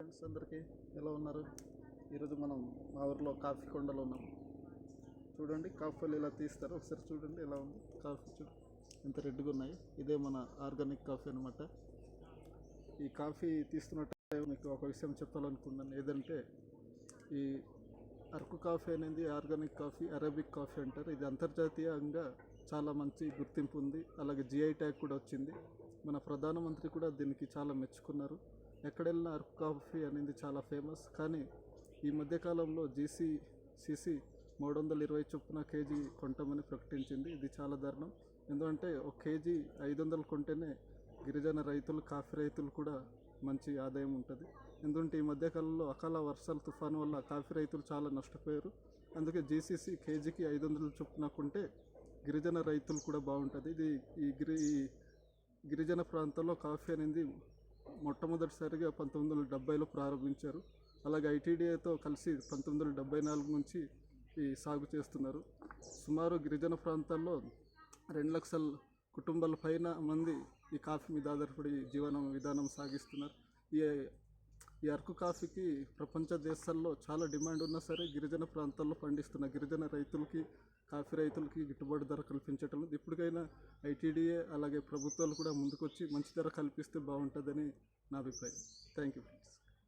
Friends అందరికీ ఎలా ఉన్నారు? ఈరోజు మనం మా ఊరిలో కాఫీ కొండలో ఉన్నాం. చూడండి కాఫీలు ఇలా తీస్తారు? ఒకసారి చూడండి ఎలా ఉంది? కాఫీ చూడు ఎంత రెడ్గా ఉన్నాయి. ఇదే మన ఆర్గానిక్ కాఫీ అనమాట ఈ కాఫీ తీస్తున్నట్టే మీకు ఒక విషయం చెప్పాలనుకున్నాను ఏదంటే ఈ అరకు కాఫీ అనేది ఆర్గానిక్ కాఫీ అరబిక్ కాఫీ అంటారు. ఇది అంతర్జాతీయంగా చాలా మంచి గుర్తింపు ఉంది. అలాగే జిఐ ట్యాగ్ కూడా వచ్చింది. మన ప్రధానమంత్రి కూడా దీనికి చాలా మెచ్చుకున్నారు. ఎక్కడెళ్ళినా అరకు కాఫీ అనేది చాలా ఫేమస్. కానీ ఈ మధ్యకాలంలో జీసీ సిసి మూడు వందల ఇరవై చొప్పున కేజీ కొంటామని ప్రకటించింది. ఇది చాలా దారుణం. ఎందుకంటే ఒక కేజీ ఐదు వందలు కొంటేనే గిరిజన రైతులు కాఫీ రైతులు కూడా మంచి ఆదాయం ఉంటుంది. ఎందుకంటే ఈ మధ్యకాలంలో అకాల వర్షాలు తుఫాను వల్ల కాఫీ రైతులు చాలా నష్టపోయారు. అందుకే జీసీసీ కేజీకి ఐదు వందలు చొప్పున కొంటే గిరిజన రైతులు కూడా బాగుంటుంది. ఇది ఈ గిరి ఈ గిరిజన ప్రాంతంలో కాఫీ అనేది మొట్టమొదటిసారిగా పంతొమ్మిది వందల డెబ్బైలో ప్రారంభించారు. అలాగే ఐటీడీఏతో కలిసి పంతొమ్మిది వందల డెబ్బై నాలుగు నుంచి ఈ సాగు చేస్తున్నారు. సుమారు గిరిజన ప్రాంతాల్లో రెండు లక్షల కుటుంబాల పైన మంది ఈ కాఫీ మీద ఆధారపడి జీవనం విధానం సాగిస్తున్నారు. ఈ ఈ అరకు కాఫీకి ప్రపంచ దేశాల్లో చాలా డిమాండ్ ఉన్నా సరే గిరిజన ప్రాంతాల్లో పండిస్తున్న గిరిజన రైతులకి కాఫీ రైతులకి గిట్టుబాటు ధర కల్పించటం లేదు ఇప్పటికైనా ఐటీడీఏ అలాగే ప్రభుత్వాలు కూడా ముందుకొచ్చి మంచి ధర కల్పిస్తే బాగుంటుందని నా అభిప్రాయం. Thank you friends